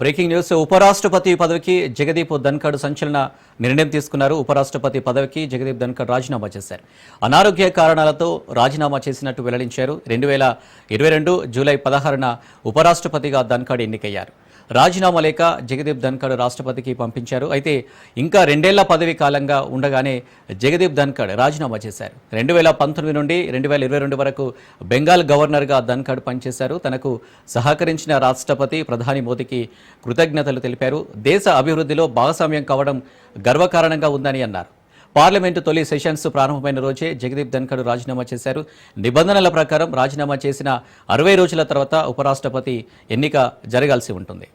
Breaking news ఉపరాష్ట్రపతి పదవికి జగదీప్ ధన్ఖడ్ సంచలన నిర్ణయం తీసుకున్నారు. ఉపరాష్ట్రపతి పదవికి జగదీప్ ధన్ఖడ్ రాజీనామా చేశారు. అనారోగ్య కారణాలతో రాజీనామా చేసినట్టు వెల్లడించారు. రెండు వేల ఇరవై రెండు జూలై పదహారున ఉపరాష్ట్రపతిగా ధన్ఖడ్ ఎన్నికయ్యారు. రాజీనామా లేక జగదీప్ ధన్ఖడ్ రాష్ట్రపతికి పంపించారు. అయితే ఇంకా రెండేళ్ళ పదవి కాలంగా ఉండగానే జగదీప్ ధన్ఖడ్ రాజీనామా చేశారు. రెండు వేల పంతొమ్మిది నుండి రెండు వేల ఇరవై రెండు వరకు బెంగాల్ గవర్నర్గా ధన్ఖడ్ పనిచేశారు. తనకు సహకరించిన రాష్ట్రపతి ప్రధాని మోదీకి కృతజ్ఞతలు తెలిపారు. దేశ అభివృద్ధిలో భాగస్వామ్యం కావడం గర్వకారణంగా ఉందని అన్నారు. పార్లమెంటు తొలి సెషన్స్ ప్రారంభమైన రోజే జగదీప్ ధన్ఖడ్ రాజీనామా చేశారు. నిబంధనల ప్రకారం రాజీనామా చేసిన అరవై రోజుల తర్వాత ఉపరాష్ట్రపతి ఎన్నిక జరగాల్సి ఉంటుంది.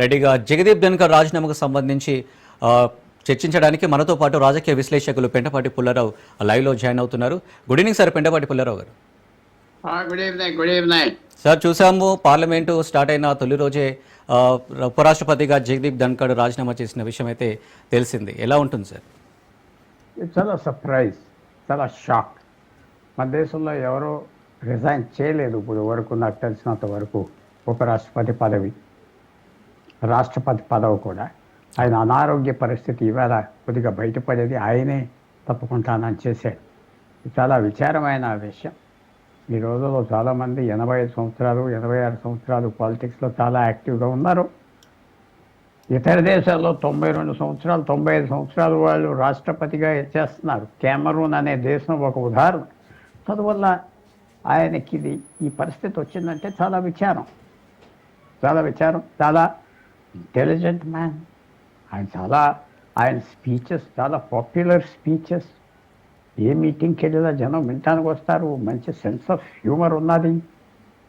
రెడ్డిగా జగదీప్ ధన్కర్ రాజీనామాకు సంబంధించి చర్చించడానికి మనతో పాటు రాజకీయ విశ్లేషకులు పెంటపాటి పుల్లారావు లైవ్లో జాయిన్ అవుతున్నారు. Good evening sir Pentapati Pullarao garu. Good evening good evening. Sir చూసాము పార్లమెంటు స్టార్ట్ అయిన తొలి రోజే ఉపరాష్ట్రపతిగా జగదీప్ ధన్కర్ రాజీనామా చేసిన విషయం అయితే తెలిసింది. ఎలా ఉంటుంది సార్? చాలా సర్ప్రైజ్ చాలా షాక్ మన దేశంలో ఎవరో రిజైన్ చేయలేదు ఇప్పుడు వరకు నాకు తెలిసినంత వరకు ఉపరాష్ట్రపతి పదవి. రాష్ట్రపతి పదవి కూడా. ఆయన అనారోగ్య పరిస్థితి ఇవాళ కొద్దిగా బయటపడేది ఆయనే తప్పుకుంటానని చేశాడు. చాలా విచారమైన విషయం. ఈ రోజుల్లో చాలామంది ఎనభై ఐదు సంవత్సరాలు ఎనభై ఆరు సంవత్సరాలు పాలిటిక్స్లో చాలా యాక్టివ్గా ఉన్నారు. ఇతర దేశాల్లో తొంభై రెండు సంవత్సరాలు తొంభై ఐదు సంవత్సరాలు వాళ్ళు రాష్ట్రపతిగా చేస్తున్నారు. కెమరూన్ అనే దేశం ఒక ఉదాహరణ. అందువల్ల ఆయనకి ఇది ఈ పరిస్థితి వచ్చిందంటే చాలా విచారం. చాలా విచారం. చాలా ఇంటెలిజెంట్ మ్యాన్ ఆయన చాలా ఆయన స్పీచెస్ చాలా పాపులర్ స్పీచెస్ ఏ మీటింగ్కి వెళ్ళినా జనం వినటానికి వస్తారు. మంచి సెన్స్ ఆఫ్ హ్యూమర్ ఉన్నది.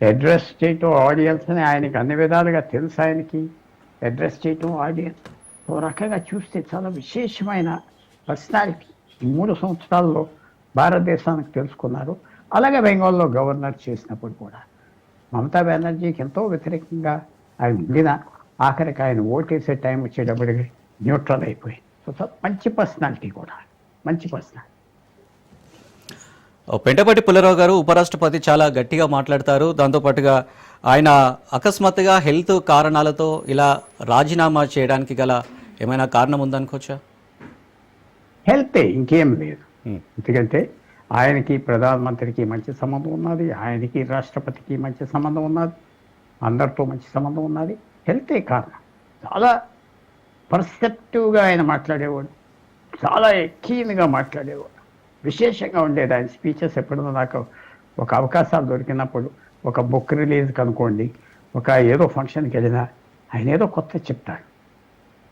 అడ్రస్ చేయటం ఆడియన్స్ని ఆయనకి అన్ని విధాలుగా తెలుసు ఆయనకి. అడ్రస్ చేయటం ఆడియన్స్ ఓ రకంగా చూస్తే చాలా విశేషమైన పర్సనాలిటీ ఈ మూడు సంవత్సరాల్లో భారతదేశానికి తెలుసుకున్నారు. అలాగే బెంగాల్లో గవర్నర్ చేసినప్పుడు కూడా. మమతా బెనర్జీకి ఎంతో వ్యతిరేకంగా ఆయన ఉండిన ఆఖరికి ఆయన ఓటేసే టైం వచ్చేటప్పటికి న్యూట్రల్ అయిపోయి. సో మంచి పర్సనాలిటీ కూడా. మంచి పర్సనాలిటీ. పెంటపాటి పుల్లారావు గారు ఉపరాష్ట్రపతి చాలా గట్టిగా మాట్లాడతారు. దాంతోపాటుగా ఆయన అకస్మాత్తుగా హెల్త్ కారణాలతో ఇలా రాజీనామా చేయడానికి గల ఏమైనా కారణం ఉందనుకోవచ్చా? హెల్తే ఇంకేం లేదు. ఎందుకంటే ఆయనకి ప్రధానమంత్రికి మంచి సంబంధం ఉన్నది ఆయనకి రాష్ట్రపతికి మంచి సంబంధం ఉన్నది అందరితో మంచి సంబంధం ఉన్నది. హెల్తే కారణం చాలా పర్సెప్టివ్గా ఆయన మాట్లాడేవాడు. చాలా కీన్గా మాట్లాడేవాడు. విశేషంగా ఉండేది ఆయన స్పీచెస్ ఎప్పుడైనా నాకు ఒక అవకాశాలు దొరికినప్పుడు ఒక బుక్ రిలీజ్ కనుకోండి ఒక ఏదో ఫంక్షన్కి వెళ్ళినా ఆయన ఏదో కొత్త చెప్తాడు.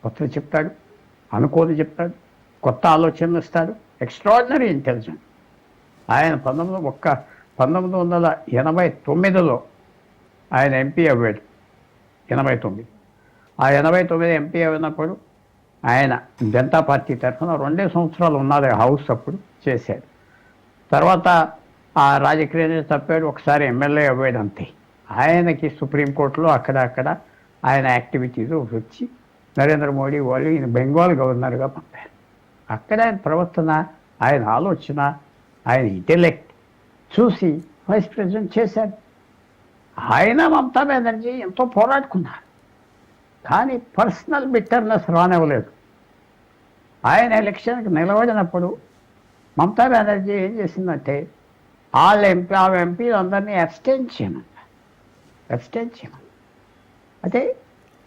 కొత్తది చెప్తాడు అనుకోని చెప్తాడు కొత్త ఆలోచనలు ఇస్తాడు. ఎక్స్ట్రాడినరీ ఇంటెలిజెంట్ ఆయన పంతొమ్మిది ఒక్క పంతొమ్మిది వందల ఎనభై తొమ్మిదిలో ఆయన ఎంపీ అవ్వాడు. ఎనభై తొమ్మిది. ఆ ఎనభై తొమ్మిది ఎంపీ అయినప్పుడు ఆయన జనతా పార్టీ తరఫున రెండే సంవత్సరాలు ఉన్నది హౌస్ అప్పుడు చేశాడు. తర్వాత ఆ రాజకీయ తప్పాడు ఒకసారి ఎమ్మెల్యే అవ్వాడు అంతే ఆయనకి సుప్రీంకోర్టులో అక్కడ అక్కడ ఆయన యాక్టివిటీస్ వచ్చి నరేంద్ర మోడీ వాళ్ళు ఈయన బెంగాల్ గవర్నర్గా పంపారు. అక్కడ ఆయన ప్రవర్తన ఆయన ఆలోచన ఆయన ఇంటెలెక్ట్ చూసి వైస్ ప్రెసిడెంట్ చేశాడు. ఆయన మమతా బెనర్జీ ఎంతో పోరాడుకున్నారు. కానీ పర్సనల్ బిట్టర్నెస్ రానివ్వలేదు. ఆయన ఎలక్షన్కి నిలబడినప్పుడు మమతా బెనర్జీ ఏం చేసిందంటే వాళ్ళ ఎంపీ ఆ ఎంపీలు అందరినీ అబ్స్టైన్ చేయమన్నారు అబ్స్టైన్ చేయమన్నారు అంటే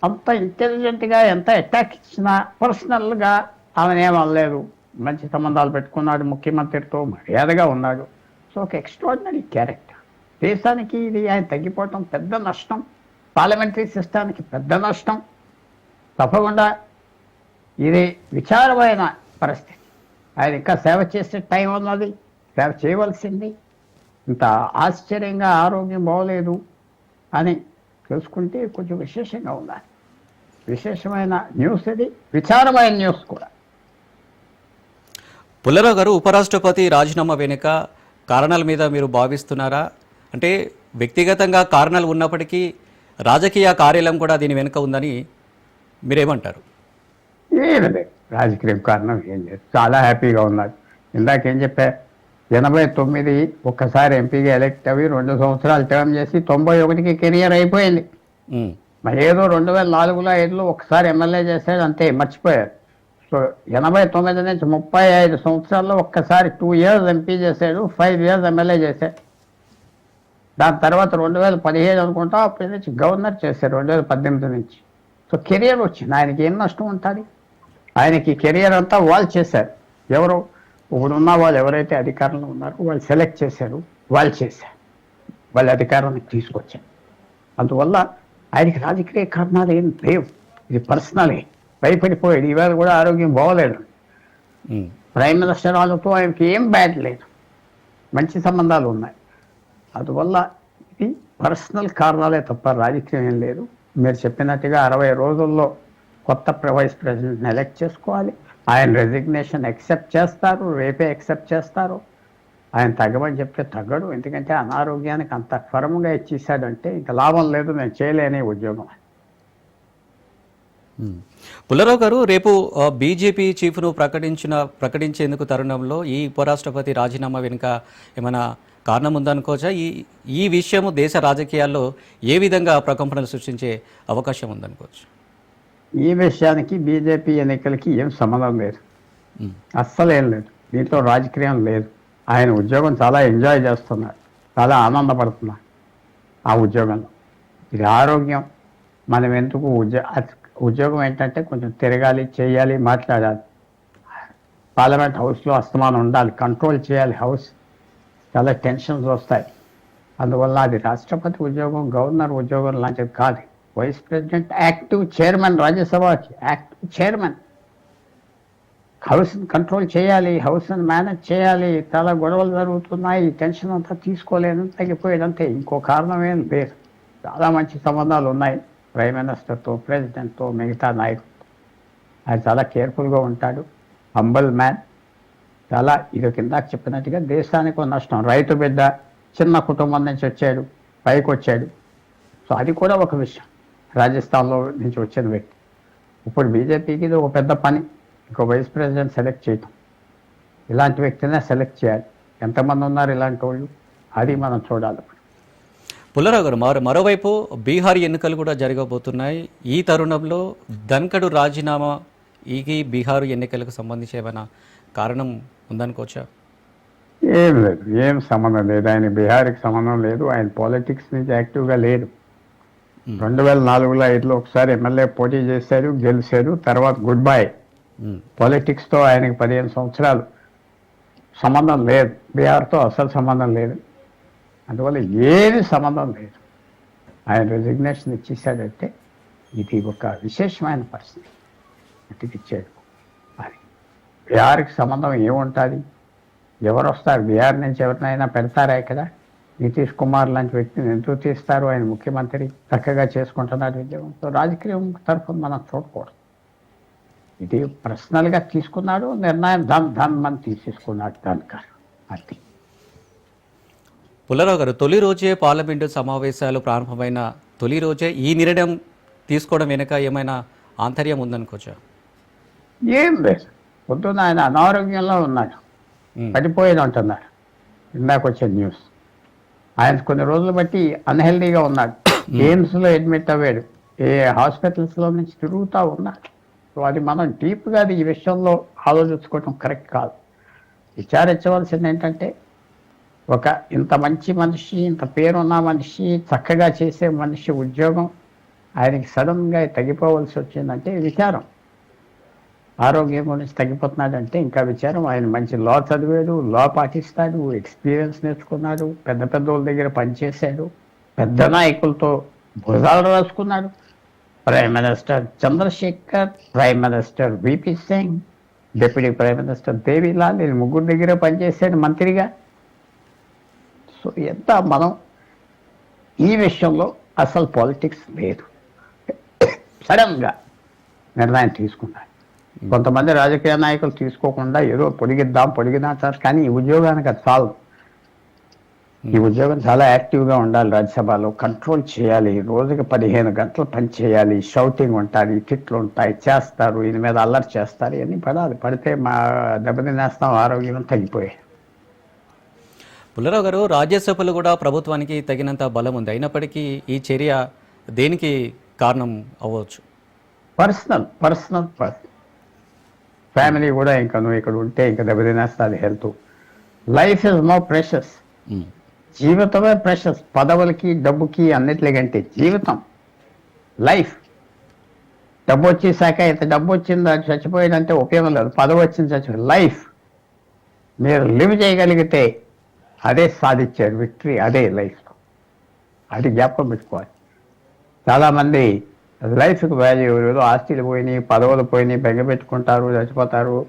అంత ఇంటెలిజెంట్గా ఎంత అటాక్ ఇచ్చినా పర్సనల్గా ఆమె ఏమనలేదు మంచి సంబంధాలు పెట్టుకున్నాడు ముఖ్యమంత్రితో మర్యాదగా ఉన్నాడు. సో ఒక ఎక్స్ట్రాడినరీ క్యారెక్టర్ దేశానికి ఇది ఆయన తగ్గిపోవటం పెద్ద నష్టం. పార్లమెంటరీ సిస్టానికి పెద్ద నష్టం. తప్పకుండా ఇది విచారమైన పరిస్థితి. ఆయన ఇంకా సేవ చేసే టైం ఉన్నది. సేవ చేయవలసింది. ఇంత ఆశ్చర్యంగా ఆరోగ్యం బాగోలేదు అని తెలుసుకుంటే కొంచెం విశేషంగా ఉండాలి. విశేషమైన న్యూస్ ఇది. విచారమైన న్యూస్ కూడా. పుల్లరావు గారు ఉపరాష్ట్రపతి రాజీనామా వెనుక కారణాల మీద మీరు భావిస్తున్నారా? అంటే వ్యక్తిగతంగా కారణాలు ఉన్నప్పటికీ రాజకీయ కార్యాలయం కూడా దీని వెనుక ఉందని మీరేమంటారు? ఏమి లేదు రాజకీయ కారణం ఏం లేదు. చాలా హ్యాపీగా ఉన్నారు. ఇందాక ఏం చెప్పా ఎనభై తొమ్మిది ఒక్కసారి ఎంపీగా ఎలక్ట్ అవి రెండు సంవత్సరాలు టర్మ్ చేసి తొంభై ఒకటికి కెరియర్ అయిపోయింది. మరి ఏదో రెండు వేల నాలుగులో ఐదులో ఒకసారి ఎమ్మెల్యే చేశాడు అంతే మర్చిపోయారు. సో ఎనభై తొమ్మిది నుంచి ముప్పై ఐదు సంవత్సరాల్లో ఒక్కసారి టూ ఇయర్స్ ఎంపీ చేశాడు ఫైవ్ ఇయర్స్ ఎమ్మెల్యే చేశాడు. దాని తర్వాత రెండు వేల పదిహేడు అనుకుంటా అప్పటి నుంచి గవర్నర్ చేశారు రెండు వేల పద్దెనిమిది నుంచి. సో కెరియర్ వచ్చింది. ఆయనకి ఏం నష్టం ఉంటుంది? ఆయనకి కెరియర్ అంతా వాళ్ళు చేశారు. ఎవరు? ఇప్పుడున్న వాళ్ళు ఎవరైతే అధికారంలో ఉన్నారో వాళ్ళు సెలెక్ట్ చేశారు వాళ్ళు చేశారు. వాళ్ళ అధికారానికి తీసుకొచ్చారు. అందువల్ల ఆయనకి రాజకీయ కారణాలు ఏం లేవు. ఇది పర్సనలే భయపడిపోయాడు. ఈవేళ కూడా ఆరోగ్యం బాగోలేదు. ప్రైమ్ మినిస్టర్ వాళ్ళతో ఆయనకి ఏం బ్యాడ్ లేదు. మంచి సంబంధాలు ఉన్నాయి. అందువల్ల ఇది పర్సనల్ కారణాలే తప్ప రాజకీయం ఏం లేదు. మీరు చెప్పినట్టుగా అరవై రోజుల్లో కొత్త వైస్ ప్రెసిడెంట్ని ఎలక్ట్ చేసుకోవాలి. ఆయన రెసిగ్నేషన్ యాక్సెప్ట్ చేస్తారు రేపే యాక్సెప్ట్ చేస్తారు. ఆయన తగ్గమని చెప్తే తగ్గడు. ఎందుకంటే అనారోగ్యానికి అంత ఫర్మ్గా ఇచ్చేసాడంటే ఇంకా లాభం లేదు నేను చేయలేని ఉద్యోగం. పుల్లరావు గారు రేపు బీజేపీ చీఫ్ను ప్రకటించిన ప్రకటించేందుకు తరుణంలో ఈ ఉపరాష్ట్రపతి రాజీనామా వెనుక ఏమైనా కారణం ఉందనుకోవచ్చా? ఈ ఈ విషయము దేశ రాజకీయాల్లో ఏ విధంగా ప్రకంపనలు సృష్టించే అవకాశం ఉందనుకోవచ్చు? ఈ విషయానికి బీజేపీ ఎన్నికలకి ఏం సంబంధం లేదు. అస్సలు లేదు. దీంట్లో రాజకీయం లేదు. ఆయన ఉద్యోగం చాలా ఎంజాయ్ చేస్తున్నారు. చాలా ఆనందపడుతున్నారు ఆ ఉద్యోగంలో. ఇది ఆరోగ్యం. మనం ఎందుకు ఉద్యోగం ఏంటంటే కొంచెం తిరగాలి చేయాలి మాట్లాడాలి. పార్లమెంట్ హౌస్లో అస్తమానం ఉండాలి కంట్రోల్ చేయాలి హౌస్. చాలా టెన్షన్స్ వస్తాయి. అందువల్ల అది రాష్ట్రపతి ఉద్యోగం గవర్నర్ ఉద్యోగం లాంటిది కాదు. వైస్ ప్రెసిడెంట్ యాక్టివ్ చైర్మన్ రాజ్యసభకి యాక్టివ్ చైర్మన్. హౌస్ని కంట్రోల్ చేయాలి హౌస్ని మేనేజ్ చేయాలి. చాలా గొడవలు జరుగుతున్నాయి. టెన్షన్ అంతా తీసుకోలేను తగ్గిపోయేదంతే. ఇంకో కారణం ఏం లేదు. చాలా మంచి సంబంధాలు ఉన్నాయి. ప్రైమ్ మినిస్టర్తో ప్రెసిడెంట్తో మిగతా నాయకులతో. ఆయన చాలా కేర్ఫుల్గా ఉంటాడు. Humble man. చాలా ఇది కిందాక చెప్పినట్టుగా దేశానికి ఒక నష్టం. రైతు బిడ్డ చిన్న కుటుంబం నుంచి వచ్చాడు పైకి వచ్చాడు. సో అది కూడా ఒక విషయం. రాజస్థాన్లో నుంచి వచ్చిన వ్యక్తి. ఇప్పుడు బీజేపీకి ఇది ఒక పెద్ద పని. ఇంకో వైస్ ప్రెసిడెంట్ సెలెక్ట్ చేయటం. ఇలాంటి వ్యక్తినే సెలెక్ట్ చేయాలి. ఎంతమంది ఉన్నారు ఇలాంటి వాళ్ళు? అది మనం చూడాలి పుల్లరావు గారు మరో మరోవైపు బీహార్ ఎన్నికలు కూడా జరగబోతున్నాయి. ఈ తరుణంలో ధన్కడు రాజీనామా ఈ బీహార్ ఎన్నికలకు సంబంధించి ఏమైనా కారణం ఉందనుకోవచ్చా ఏం లేదు ఏం సంబంధం లేదు. ఆయన బీహార్కి సంబంధం లేదు ఆయన పాలిటిక్స్ నుంచి యాక్టివ్గా లేదు రెండు వేల నాలుగులో ఐదులో ఒకసారి ఎమ్మెల్యే పోటీ చేశారు గెలిచారు తర్వాత గుడ్ బై. ఉమ్. పాలిటిక్స్తో ఆయనకి పదిహేను సంవత్సరాలు సంబంధం లేదు. బీహార్తో అసలు సంబంధం లేదు. అందువల్ల ఏది సంబంధం లేదు. ఆయన రెసిగ్నేషన్ ఇచ్చేసాడంటే ఇది ఒక విశేషమైన పరిస్థితి. ఇచ్చాడు బీహార్కి సంబంధం ఏముంటుంది? ఎవరు వస్తారు బీహార్ నుంచి ఎవరినైనా పెడతారా ఇక్కడ? నితీష్ కుమార్ లాంటి వ్యక్తిని ఎందుకు తీస్తారు? ఆయన ముఖ్యమంత్రి చక్కగా చేసుకుంటున్నాడు ఉద్యోగం సో రాజకీయం తరఫున మనం చూడకూడదు. ఇది పర్సనల్గా తీసుకున్నాడు నిర్ణయం ధన్ ధన్ అని తీసేసుకున్నాడు ధన్కర్. అది. పుల్లారావు గారు తొలి రోజే పార్లమెంటు సమావేశాలు ప్రారంభమైన తొలి రోజే ఈ నిర్ణయం తీసుకోవడం వెనుక ఏమైనా ఆంతర్యం ఉందనుకోవచ్చా? ఏం లేదు. పొద్దున్న ఆయన అనారోగ్యంలో ఉన్నాడు. పడిపోయేది అంటున్నారు. ఇందాక వచ్చే న్యూస్. ఆయన కొన్ని రోజులు బట్టి అన్హెల్దీగా ఉన్నాడు. ఎయిమ్స్లో అడ్మిట్ అవ్వాడు. ఏ హాస్పిటల్స్లో నుంచి తిరుగుతూ ఉన్నాడు. సో అది మనం డీప్గా ఈ విషయంలో ఆలోచించుకోవడం కరెక్ట్ కాదు. విచారించవలసింది ఏంటంటే ఒక ఇంత మంచి మనిషి ఇంత పేరున్న మనిషి చక్కగా చేసే మనిషి ఉద్యోగం ఆయనకి సడన్గా తగ్గిపోవలసి వచ్చిందంటే విచారం. ఆరోగ్యం గురించి తగ్గిపోతున్నాడంటే ఇంకా విచారం. ఆయన మంచి లా చదివాడు లా పాటిస్తాడు ఎక్స్పీరియన్స్ నేర్చుకున్నాడు పెద్ద పెద్ద వాళ్ళ దగ్గర పనిచేశాడు పెద్ద నాయకులతో భుజాలు రాసుకున్నాడు. Prime minister Chandrashekhar prime minister VP Singh deputy prime minister Devi Lal వీళ్ళు ముగ్గురు దగ్గర పనిచేశాడు మంత్రిగా. సో ఎంత మనం ఈ విషయంలో అసలు పాలిటిక్స్ లేదు. సడన్గా నిర్ణయం తీసుకున్నారు కొంతమంది రాజకీయ నాయకులు తీసుకోకుండా ఏదో పొడిగిద్దాం పొడిగిద్దాం సార్. కానీ ఈ ఉద్యోగానికి అది చాలు. ఈ ఉద్యోగం చాలా యాక్టివ్గా ఉండాలి రాజ్యసభలో. కంట్రోల్ చేయాలి. రోజుకి పదిహేను గంటలు పని చేయాలి. షౌటింగ్ ఉంటుంది తిట్లు ఉంటాయి చేస్తారు దీని మీద అల్లరి చేస్తారు. ఇవన్నీ పడాలి. పడితే మా దెబ్బతినేస్తాం ఆరోగ్యం తగ్గిపోయాయి పుల్లారావు గారు రాజ్యసభలో కూడా ప్రభుత్వానికి తగినంత బలం ఉంది. అయినప్పటికీ ఈ చర్య దేనికి కారణం అవ్వచ్చు? పర్సనల్ పర్సనల్ పర్సనల్ ఫ్యామిలీ కూడా ఇంకా నువ్వు ఇక్కడ ఉంటే ఇంకా దెబ్బతినేస్తుంది health life is more precious జీవితమే ప్రెషస్ పదవులకి డబ్బుకి అన్నిటికంటే జీవితం. లైఫ్ డబ్బు వచ్చేసాక ఇంత డబ్బు వచ్చింది చచ్చిపోయిందంటే ఉపయోగం లేదు. పదవి వచ్చింది చచ్చిపోయి లైఫ్ మీరు లివ్ చేయగలిగితే అదే సాధించారు విక్టరీ అదే లైఫ్ అది జ్ఞాపకం పెట్టుకోవాలి. చాలామంది లైఫ్కి వాల్యూ ఏదో ఆస్తులు పోయినాయి పదవులు పోయినాయి బెంగ పెట్టుకుంటారు చచ్చిపోతారు.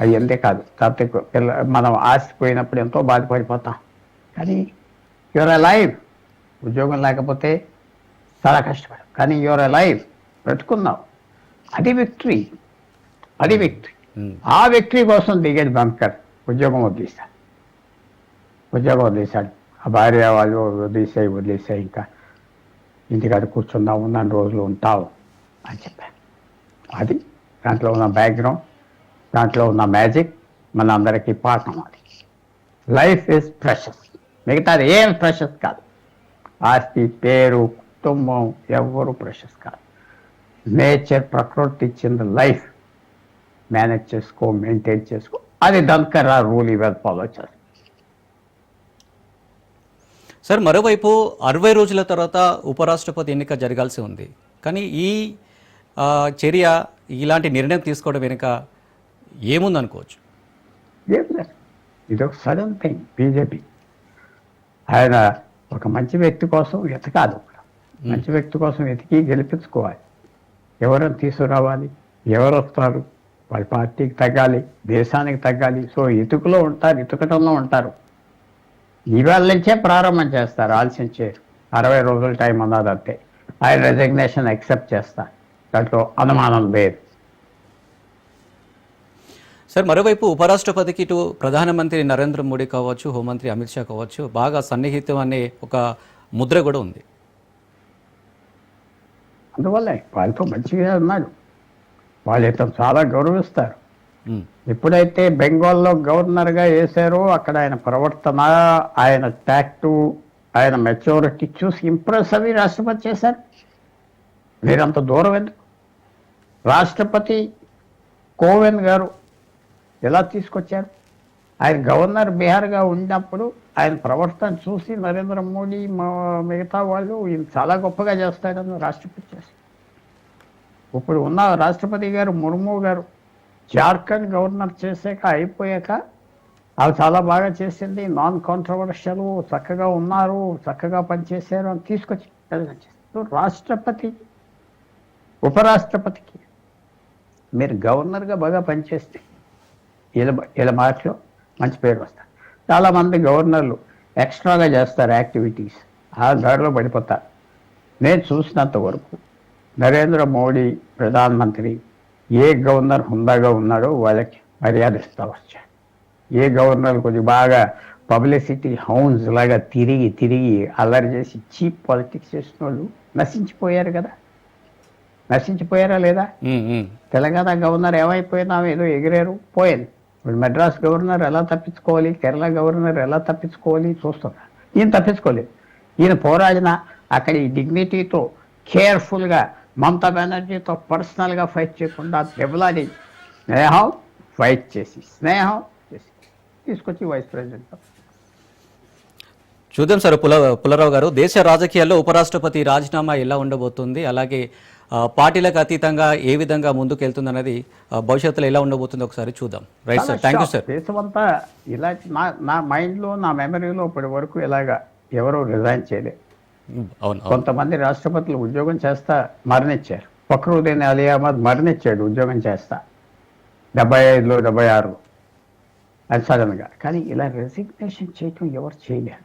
అది అంతే కాదు. కాకపోతే పిల్ల మనం ఆస్తి పోయినప్పుడు ఎంతో బాధపడిపోతాం. కానీ యువర్ లైఫ్ ఉద్యోగం లేకపోతే చాలా కష్టపడు కానీ యువర్ లైఫ్ బ్రతుకున్నావు. అది విక్టరీ అది విక్టరీ ఆ విక్టరీ కోసం దిగేది బంకర్ ఉద్యోగం వదిలేశాడు. ఉద్యోగం వదిలేశాడు. ఆ భార్య వాళ్ళు వదిలేసాయి వదిలేసాయి ఇంకా. ఇంటికాడ కూర్చుందాం ఉన్న రోజులు ఉంటావు అని చెప్పాను. అది దాంట్లో ఉన్న బ్యాక్గ్రౌండ్ దాంట్లో ఉన్న మ్యాజిక్ మన అందరికీ పాఠం అది. లైఫ్ ఇస్ ప్రెషస్ మిగతాది ఏం ప్రెషస్ కాదు. ఆస్తి పేరు కుటుంబం ఎవరు ప్రెషస్ కాదు. నేచర్ ప్రకృతి ఇచ్చిన లైఫ్ మేనేజ్ చేసుకో మెయింటైన్ చేసుకో. అది దంకర్ ఆ రూల్ ఇవాళ ఫాలో చేస్తాం సార్ మరోవైపు అరవై రోజుల తర్వాత ఉపరాష్ట్రపతి ఎన్నిక జరగాల్సి ఉంది. కానీ ఈ చర్య ఇలాంటి నిర్ణయం తీసుకోవడం వెనుక ఏముందనుకోవచ్చు? ఏం లేదు ఇది ఒక సడన్ థింగ్ బీజేపీ ఆయన ఒక మంచి వ్యక్తి కోసం వెతకాలి మంచి వ్యక్తి కోసం వెతికి గెలిపించుకోవాలి. ఎవరైనా తీసుకురావాలి? ఎవరు వస్తారు? వాళ్ళ పార్టీకి తగ్గాలి దేశానికి తగ్గాలి. సో ఇటుకలో ఉంటారు ఇటుకటంలో ఉంటారు. ఇవాళ నుంచే ప్రారంభం చేస్తారు. ఆలస్యం చేయరు. అరవై రోజుల టైం ఉన్నది అంతే. ఆయన రెసిగ్నేషన్ యాక్సెప్ట్ చేస్తారు దాంట్లో అనుమానం లేదు. సార్ మరోవైపు ఉపరాష్ట్రపతికి ఇటు ప్రధానమంత్రి నరేంద్ర మోడీ కావచ్చు హోంమంత్రి అమిత్ షా కావచ్చు బాగా సన్నిహితం అనే ఒక ముద్ర కూడా ఉంది. అందువల్లే వాళ్ళతో మంచిగా ఉన్నాడు వాళ్ళు ఇతను చాలా గౌరవిస్తారు. ఎప్పుడైతే బెంగాల్లో గవర్నర్గా వేశారో అక్కడ ఆయన ప్రవర్తన ఆయన ట్యాక్టు ఆయన మెచ్యూరిటీ చూసి ఇంప్రెస్ అవి రాష్ట్రపతి చేశారు. మీరంత దూరం ఎందుకు? రాష్ట్రపతి కోవింద్ గారు ఎలా తీసుకొచ్చారు? ఆయన గవర్నర్ బీహార్గా ఉన్నప్పుడు ఆయన ప్రవర్తన చూసి నరేంద్ర మోడీ మా- మిగతా వాళ్ళు ఈయన చాలా గొప్పగా చేస్తారని రాష్ట్రపతి చేశారు. ఇప్పుడు ఉన్న రాష్ట్రపతి గారు ముర్ము గారు జార్ఖండ్ గవర్నర్ చేసాక అయిపోయాక అవి చాలా బాగా చేసింది. నాన్ కాంట్రవర్షియల్ చక్కగా ఉన్నారు చక్కగా పనిచేశారు అని తీసుకొచ్చి రాష్ట్రపతి ఉపరాష్ట్రపతికి మీరు గవర్నర్గా బాగా పనిచేస్తే ఇలా ఇలా మాటలో మంచి పేరు వస్తారు. చాలామంది గవర్నర్లు ఎక్స్ట్రాగా చేస్తారు యాక్టివిటీస్. ఆ దారిలో పడిపోతారు. నేను చూసినంత వరకు నరేంద్ర మోడీ ప్రధానమంత్రి ఏ గవర్నర్ హుందాగా ఉన్నాడో వాళ్ళకి మర్యాద ఇస్తా వచ్చాడు ఏ గవర్నర్ కొద్దిగా బాగా పబ్లిసిటీ హౌన్స్ లాగా తిరిగి తిరిగి అల్లరి చేసి చీప్ పాలిటిక్స్ చేసిన వాళ్ళు నశించిపోయారు కదా. నశించిపోయారా లేదా. తెలంగాణ గవర్నర్ ఏమైపోయినా ఏదో ఎగిరారు పోయింది ఇప్పుడు మెడ్రాస్ గవర్నర్ ఎలా తప్పించుకోవాలి కేరళ గవర్నర్ ఎలా తప్పించుకోవాలి చూస్తున్నారు ఈయన తప్పించుకోలేదు. ఈయన పోరాడిన అక్కడ ఈ డిగ్నిటీతో కేర్ఫుల్గా మమతా బెనర్జీతో పర్సనల్గా ఫైట్ చేయకుండా దెబ్బలాడి స్నేహం ఫైట్ చేసి స్నేహం చేసి తీసుకొచ్చి వైస్ ప్రెసిడెంట్ చూద్దాం సార్ పుల పుల్లారావు గారు దేశ రాజకీయాల్లో ఉపరాష్ట్రపతి రాజీనామా ఎలా ఉండబోతుంది అలాగే పార్టీలకు అతీతంగా ఏ విధంగా ముందుకు వెళ్తుంది అనేది భవిష్యత్తులో ఎలా ఉండబోతుందో ఒకసారి చూద్దాం. Right sir thank you sir దేశమంతా ఇలా నా నా మైండ్లో నా మెమరీలో ఇప్పటి వరకు ఇలాగా ఎవరూ రిజైన్ చేయలేదు కొంతమంది రాష్ట్రపతులు ఉద్యోగం చేస్తా మరణించారు ఫక్రుద్దీన్ అలీ అహ్మద్ మరణించాడు ఉద్యోగం చేస్తా. డెబ్బై ఐదులో డెబ్బై ఆరులో అది సడన్గా. కానీ ఇలా రెసిగ్నేషన్ చేయటం ఎవరు చేయలేరు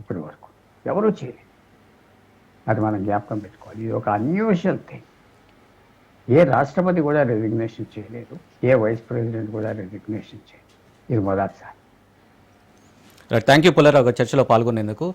ఇప్పటి వరకు. ఎవరూ చేయలేరు. అది మనం జ్ఞాపకం పెట్టుకోవాలి. ఇది ఒక అన్యూజువల్ థింగ్ ఏ రాష్ట్రపతి కూడా రెసిగ్నేషన్ చేయలేదు. ఏ వైస్ ప్రెసిడెంట్ కూడా రెసిగ్నేషన్ చేయలేదు. ఇది మొదటిసారి. థ్యాంక్ యూ పుల్లారావు చర్చలో పాల్గొనేందుకు